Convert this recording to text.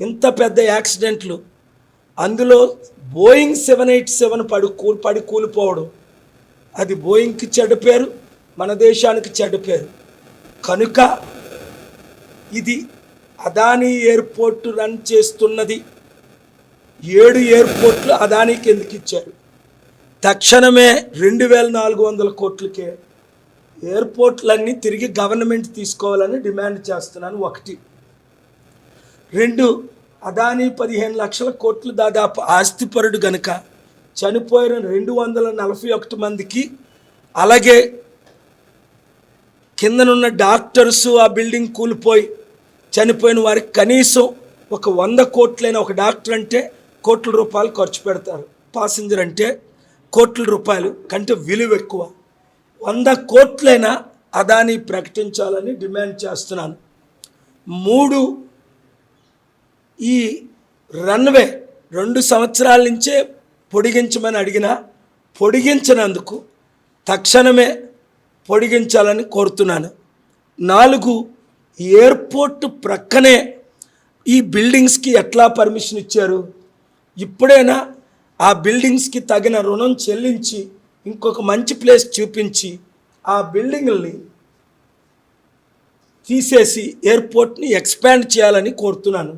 ఇంత పెద్ద యాక్సిడెంట్లు. అందులో బోయింగ్ సెవెన్ ఎయిట్ సెవెన్ పడి కూ పడి కూలిపోవడం. అది బోయింగ్కి చెడ్డ పేరు మన దేశానికి చెడ్డ పేరు. కనుక ఇది అదానీ ఎయిర్పోర్ట్ రన్ చేస్తున్నది. ఏడు ఎయిర్పోర్ట్లు అదానీకి ఎందుకు ఇచ్చారు? తక్షణమే రెండు వేల నాలుగు వందల కోట్లకే ఎయిర్పోర్ట్లన్నీ తిరిగి గవర్నమెంట్ తీసుకోవాలని డిమాండ్ చేస్తున్నాను. ఒకటి రెండు అదానీ పదిహేను లక్షల కోట్లు దాదాపు ఆస్తిపరుడు గనుక చనిపోయిన రెండు వందల నలభై ఒకటి మందికి అలాగే కిందనున్న డాక్టర్స్ ఆ బిల్డింగ్ కూలిపోయి చనిపోయిన వారికి కనీసం ఒక వంద కోట్లైన ఒక డాక్టర్ అంటే కోట్ల రూపాయలు ఖర్చు పెడతారు. పాసింజర్ అంటే కోట్ల రూపాయలు కంటే విలువ ఎక్కువ. వంద కోట్లైనా అదాని ప్రకటించాలని డిమాండ్ చేస్తున్నాను. మూడు ఈ రన్వే రెండు సంవత్సరాల నుంచే పొడిగించమని అడిగినా పొడిగించినందుకు తక్షణమే పొడిగించాలని కోరుతున్నాను. నాలుగు ఎయిర్పోర్ట్ ప్రక్కనే ఈ బిల్డింగ్స్కి ఎట్లా పర్మిషన్ ఇచ్చారు? ఇప్పుడైనా ఆ బిల్డింగ్స్కి తగిన రుణం చెల్లించి ఇంకొక మంచి ప్లేస్ చూపించి ఆ బిల్డింగ్ని తీసేసి ఎయిర్పోర్ట్ని ఎక్స్పాండ్ చేయాలని కోరుతున్నాను.